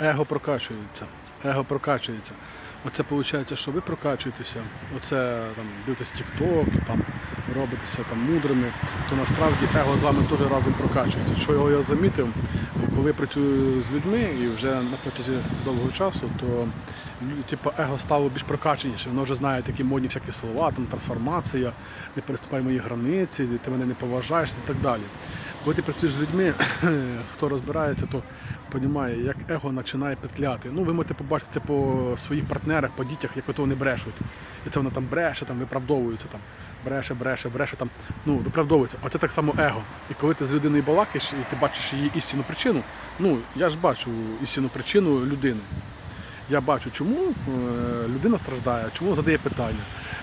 Его прокачується. Его прокачується. Оце виходить, що ви прокачуєтеся, оце там дивитесь там робитеся там мудрими, то насправді его з вами теж разом прокачується. Що його я замітив, коли працюю з людьми і вже на протязі довгого часу, то типу, его стало більш прокачаніше. Воно вже знає такі модні всякі слова, там трансформація, не переступай мої границі, ти мене не поважаєш і так далі. Коли ти працюєш з людьми, хто розбирається, то розуміє, як его починає петляти. Ну, ви можете побачити це по своїх партнерах, по дітях, як то вони брешуть. І це воно там бреше, там виправдовується, там, бреше, бреше, бреше, там, ну, виправдовується. Оце так само его. І коли ти з людиною балакаєш і ти бачиш її істинну причину, ну, я ж бачу істинну причину людини. Я бачу, чому е, людина страждає, чому задає питання.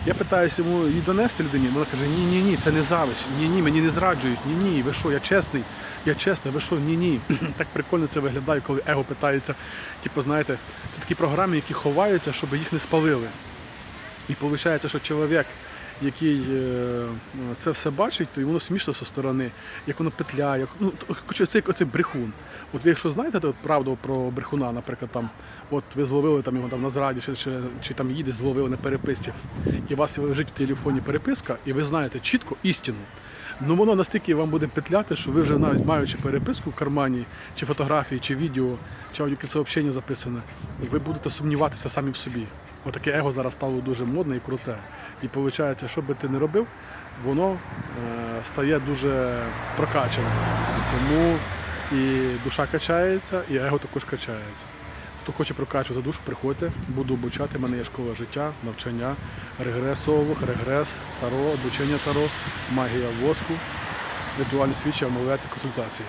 Я питаюся йому і донести людині, вона каже, ні, ні, ні, це не зависть, ні, ні, мені не зраджують, ні, ні, ви що, я чесний, я чесний, ви що, ні, ні. Так прикольно це виглядає, коли его питається, типу, знаєте, це такі програми, які ховаються, щоб їх не спалили. І виходить, що чоловік, який е, це все бачить, то йому смішно зі сторони, як воно петляє, ну, це як оцей брехун. От ви якщо знаєте от, правду про брехуна, наприклад, там, от ви зловили там, його там на зраді, чи, чи, чи там їде, зловили на переписці, і у вас лежить в телефоні переписка, і ви знаєте чітко істину. Ну воно настільки вам буде петляти, що ви вже навіть маючи переписку в кармані, чи фотографії, чи відео, чи аудіосообщення записане, ви будете сумніватися самі в собі. Отаке его зараз стало дуже модне і круте. І виходить, що би ти не робив, воно е, стає дуже прокачаним. Тому і душа качається, і его також качається. Хто хоче прокачувати душу, приходьте, буду обучати. У мене є школа життя, навчання, регрес совок, регрес, таро, обучення таро, магія воску, ритуальні свічі, амулети, консультації.